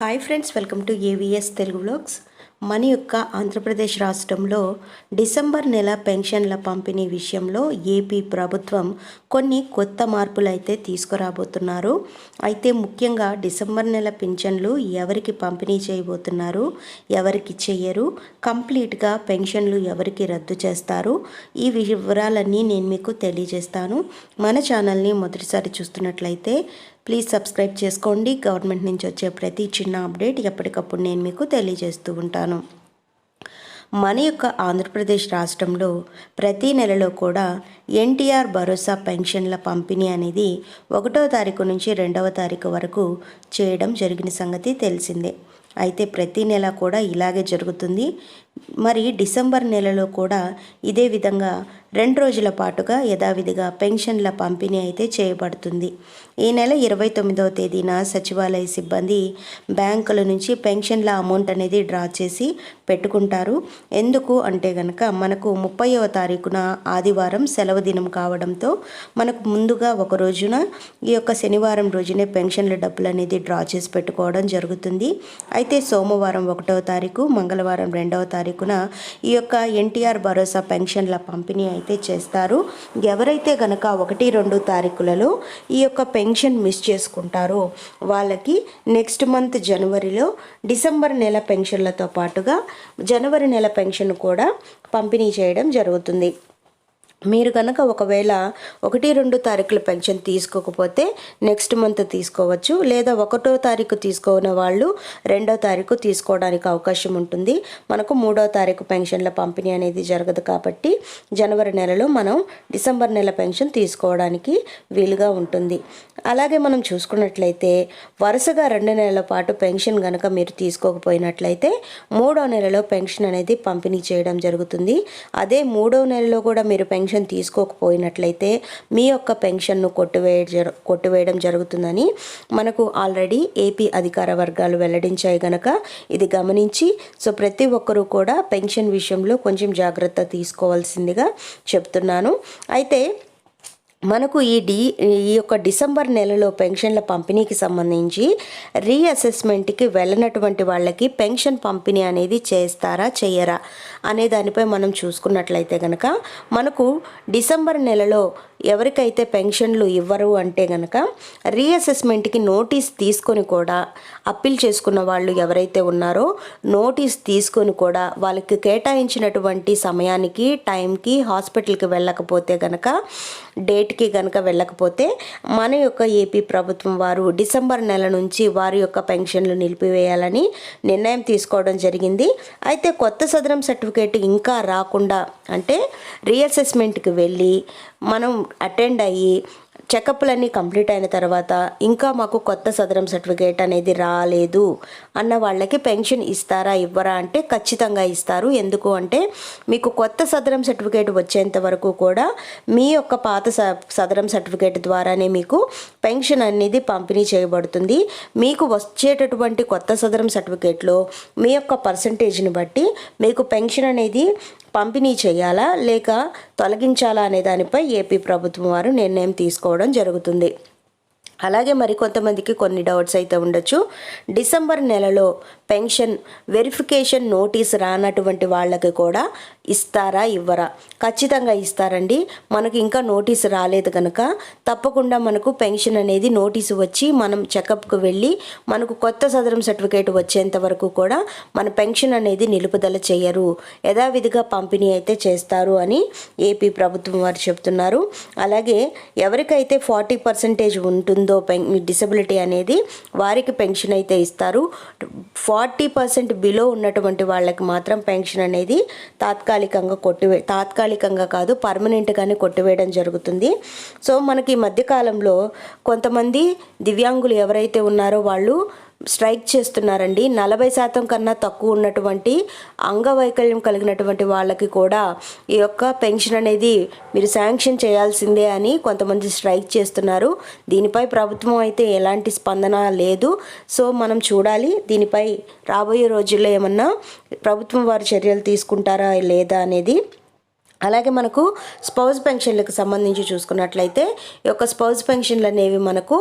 Hi friends welcome to AVS Telugu blogs మన యొక్క ఆంధ్రప్రదేశ్ రాష్ట్రంలో డిసెంబర్ నెల పెన్షన్ల పంపిణీ విషయంలో ఏపీ ప్రభుత్వం కొన్ని కొత్త మార్పులు అయితే తీసుకురాబోతున్నారు. అయితే ముఖ్యంగా డిసెంబర్ నెల పింఛన్లు ఎవరికి పంపిణీ చేయబోతున్నారు ఎవరికి చేయరు కంప్లీట్గా పెన్షన్లు ఎవరికి రద్దు చేస్తారు ఈ వివరాలన్నీ నేను మీకు తెలియజేస్తాను. మన ఛానల్ని మొదటిసారి చూస్తున్నట్లయితే ప్లీజ్ సబ్స్క్రైబ్ చేసుకోండి. గవర్నమెంట్ నుంచి వచ్చే ప్రతి చిన్న అప్డేట్ ఎప్పటికప్పుడు నేను మీకు తెలియజేస్తూ ఉంటాను. మన యొక్క ఆంధ్రప్రదేశ్ రాష్ట్రంలో ప్రతి నెలలో కూడా ఎన్టీఆర్ భరోసా పెన్షన్ల పంపిణీ అనేది ఒకటో తారీఖు నుంచి రెండవ తారీఖు వరకు చేయడం జరిగిన సంగతి తెలిసిందే. అయితే ప్రతి నెల కూడా ఇలాగే జరుగుతుంది. మరి డిసెంబర్ నెలలో కూడా ఇదే విధంగా రెండు రోజుల పాటుగా యథావిధిగా పెన్షన్ల పంపిణీ అయితే చేయబడుతుంది. ఈ నెల ఇరవై తొమ్మిదవ తేదీన సచివాలయ సిబ్బంది బ్యాంకుల నుంచి పెన్షన్ల అమౌంట్ అనేది డ్రా చేసి పెట్టుకుంటారు. ఎందుకు అంటే కనుక మనకు ముప్పైవ తారీఖున ఆదివారం సెలవు దినం కావడంతో మనకు ముందుగా ఒక రోజున ఈ యొక్క శనివారం రోజునే పెన్షన్ల డబ్బులు అనేది డ్రా చేసి పెట్టుకోవడం జరుగుతుంది. అయితే అయితే సోమవారం ఒకటవ తారీఖు మంగళవారం రెండవ తారీఖున ఈ యొక్క ఎన్టీఆర్ భరోసా పెన్షన్ల పంపిణీ అయితే చేస్తారు. ఎవరైతే గనక ఒకటి రెండు తారీఖులలో ఈ యొక్క పెన్షన్ మిస్ చేసుకుంటారో వాళ్ళకి నెక్స్ట్ మంత్ జనవరిలో డిసెంబర్ నెల పెన్షన్లతో పాటుగా జనవరి నెల పెన్షన్ కూడా పంపిణీ చేయడం జరుగుతుంది. మీరు కనుక ఒకవేళ ఒకటి రెండు తారీఖుల పెన్షన్ తీసుకోకపోతే నెక్స్ట్ మంత్ తీసుకోవచ్చు. లేదా ఒకటో తారీఖు తీసుకున్న వాళ్ళు రెండో తారీఖు తీసుకోవడానికి అవకాశం ఉంటుంది. మనకు మూడో తారీఖు పెన్షన్ల పంపిణీ అనేది జరగదు కాబట్టి జనవరి నెలలో మనం డిసెంబర్ నెల పెన్షన్ తీసుకోవడానికి వీలుగా ఉంటుంది. అలాగే మనం చూసుకున్నట్లయితే వరుసగా రెండు నెలల పాటు పెన్షన్ కనుక మీరు తీసుకోకపోయినట్లయితే మూడో నెలలో పెన్షన్ అనేది పంపిణీ చేయడం జరుగుతుంది. అదే మూడో నెలలో కూడా మీరు పెన్షన్ పెన్షన్ తీసుకోకపోయినట్లయితే మీ యొక్క పెన్షన్ను కొట్టువేయ కొట్టువేయడం జరుగుతుందని మనకు ఆల్రెడీ ఏపీ అధికార వర్గాలు వెల్లడించాయి గనక ఇది గమనించి సో ప్రతి ఒక్కరూ కూడా పెన్షన్ విషయంలో కొంచెం జాగ్రత్త తీసుకోవాల్సిందిగా చెప్తున్నాను. అయితే మనకు ఈ డి ఈ యొక్క డిసెంబర్ నెలలో పెన్షన్ల పంపిణీకి సంబంధించి రీఅసెస్మెంట్కి వెళ్ళినటువంటి వాళ్ళకి పెన్షన్ పంపిణీ అనేది చేస్తారా చేయరా అనే దానిపై మనం చూసుకున్నట్లయితే కనుక మనకు డిసెంబర్ నెలలో ఎవరికైతే పెన్షన్లు ఇవ్వరు అంటే కనుక రీఅసెస్మెంట్కి నోటీస్ తీసుకొని కూడా అప్పీల్ చేసుకున్న వాళ్ళు ఎవరైతే ఉన్నారో నోటీస్ తీసుకొని కూడా వాళ్ళకి కేటాయించినటువంటి సమయానికి టైంకి హాస్పిటల్కి వెళ్ళకపోతే కనుక డేట్కి కనుక వెళ్ళకపోతే మన యొక్క ఏపీ ప్రభుత్వం వారు డిసెంబర్ నెల నుంచి వారి యొక్క పెన్షన్లు నిలిపివేయాలని నిర్ణయం తీసుకోవడం జరిగింది. అయితే కొత్త సదరం సర్టిఫికేట్ ఇంకా రాకుండా అంటే రీఅసెస్మెంట్కి వెళ్ళి మనం అటెండ్ అయ్యి చెకప్లన్నీ కంప్లీట్ అయిన తర్వాత ఇంకా మాకు కొత్త సదరం సర్టిఫికేట్ అనేది రాలేదు అన్న వాళ్ళకి పెన్షన్ ఇస్తారా ఇవ్వరా అంటే ఖచ్చితంగా ఇస్తారు. ఎందుకు అంటే మీకు కొత్త సదరం సర్టిఫికేట్ వచ్చేంత వరకు కూడా మీ యొక్క పాత సదరం సర్టిఫికేట్ ద్వారానే మీకు పెన్షన్ అనేది పంపిణీ చేయబడుతుంది. మీకు వచ్చేటటువంటి కొత్త సదరం సర్టిఫికేట్లో మీ యొక్క పర్సంటేజ్ని బట్టి మీకు పెన్షన్ అనేది పంపిణీ చేయాలా లేక తొలగించాలా అనే దానిపై ఏపీ ప్రభుత్వం వారు నిర్ణయం తీసుకోవడం జరుగుతుంది. అలాగే మరికొంతమందికి కొన్ని డౌట్స్ అయితే ఉండొచ్చు. డిసెంబర్ నెలలో పెన్షన్ వెరిఫికేషన్ నోటీస్ రానటువంటి వాళ్ళకి కూడా ఇస్తారా ఇవ్వరా? ఖచ్చితంగా ఇస్తారండి. మనకు ఇంకా నోటీస్ రాలేదు కనుక తప్పకుండా మనకు పెన్షన్ అనేది నోటీసు వచ్చి మనం చెకప్కు వెళ్ళి మనకు కొత్త సదరం సర్టిఫికేట్ వచ్చేంత వరకు కూడా మన పెన్షన్ అనేది నిలుపుదల చేయరు. యథావిధిగా పంపిణీ అయితే చేస్తారు అని ఏపీ ప్రభుత్వం వారు చెప్తున్నారు. అలాగే ఎవరికైతే ఫార్టీ పర్సెంటేజ్ ఉంటుంది పెన్ డిసబిలిటీ అనేది వారికి పెన్షన్ అయితే ఇస్తారు. ఫార్టీ పర్సెంట్ బిలో ఉన్నటువంటి వాళ్ళకి మాత్రం పెన్షన్ అనేది తాత్కాలికంగా కొట్టివే తాత్కాలికంగా కాదు పర్మనెంట్గానే కొట్టివేయడం జరుగుతుంది. సో మనకి ఈ మధ్యకాలంలో కొంతమంది దివ్యాంగులు ఎవరైతే ఉన్నారో వాళ్ళు స్ట్రైక్ చేస్తున్నారండి. నలభై శాతం కన్నా తక్కువ ఉన్నటువంటి అంగవైకల్యం కలిగినటువంటి వాళ్ళకి కూడా ఈ యొక్క పెన్షన్ అనేది మీరు శాంక్షన్ చేయాల్సిందే అని కొంతమంది స్ట్రైక్ చేస్తున్నారు. దీనిపై ప్రభుత్వం అయితే ఎలాంటి స్పందన లేదు. సో మనం చూడాలి. దీనిపై రాబోయే రోజుల్లో ఏమన్నా ప్రభుత్వం వారు చర్యలు తీసుకుంటారా లేదా అనేది. అలాగే మనకు స్పౌజ్ పెన్షన్లకు సంబంధించి చూసుకున్నట్లయితే ఈ యొక్క స్పౌజ్ పెన్షన్లు అనేవి మనకు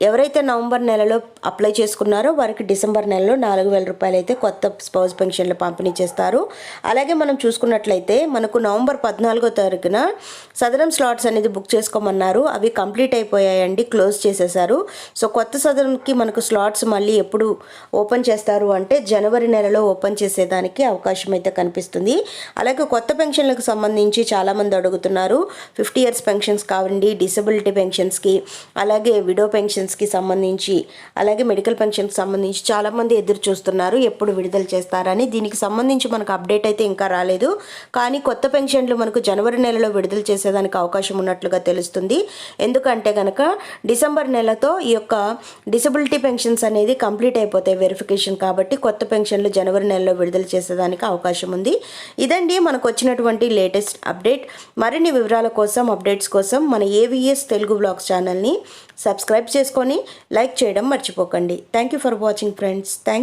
ఎవరైతే నవంబర్ నెలలో అప్లై చేసుకున్నారో వారికి డిసెంబర్ నెలలో నాలుగు వేల రూపాయలు అయితే కొత్త స్పౌస్ పెన్షన్లు పంపిణీ చేస్తారు. అలాగే మనం చూసుకున్నట్లయితే మనకు నవంబర్ పద్నాలుగో తారీఖున సదరం స్లాట్స్ అనేది బుక్ చేసుకోమన్నారు. అవి కంప్లీట్ అయిపోయాయండి క్లోజ్ చేసేసారు. సో కొత్త సదరంకి మనకు స్లాట్స్ మళ్ళీ ఎప్పుడు ఓపెన్ చేస్తారు అంటే జనవరి నెలలో ఓపెన్ చేసేదానికి అవకాశం అయితే కనిపిస్తుంది. అలాగే కొత్త పెన్షన్లకు సంబంధించి చాలామంది అడుగుతున్నారు. ఫిఫ్టీ ఇయర్స్ పెన్షన్స్ కావండి డిసబిలిటీ పెన్షన్స్కి అలాగే విడో పెన్షన్ పెన్షన్స్కి సంబంధించి అలాగే మెడికల్ పెన్షన్కి సంబంధించి చాలామంది ఎదురు చూస్తున్నారు ఎప్పుడు విడుదల చేస్తారని. దీనికి సంబంధించి మనకు అప్డేట్ అయితే ఇంకా రాలేదు. కానీ కొత్త పెన్షన్లు మనకు జనవరి నెలలో విడుదల చేసేదానికి అవకాశం ఉన్నట్లుగా తెలుస్తుంది. ఎందుకంటే కనుక డిసెంబర్ నెలతో ఈ యొక్క డిసబిలిటీ పెన్షన్స్ అనేది కంప్లీట్ అయిపోతాయి వెరిఫికేషన్ కాబట్టి కొత్త పెన్షన్లు జనవరి నెలలో విడుదల చేసేదానికి అవకాశం ఉంది. ఇదండి మనకు వచ్చినటువంటి లేటెస్ట్ అప్డేట్. మరిన్ని వివరాల కోసం అప్డేట్స్ కోసం మన ఏవిఎస్ తెలుగు బ్లాగ్స్ ఛానల్ని సబ్స్క్రైబ్ చేసుకొని లైక్ చేయడం మర్చిపోకండి. Thank you for watching friends thank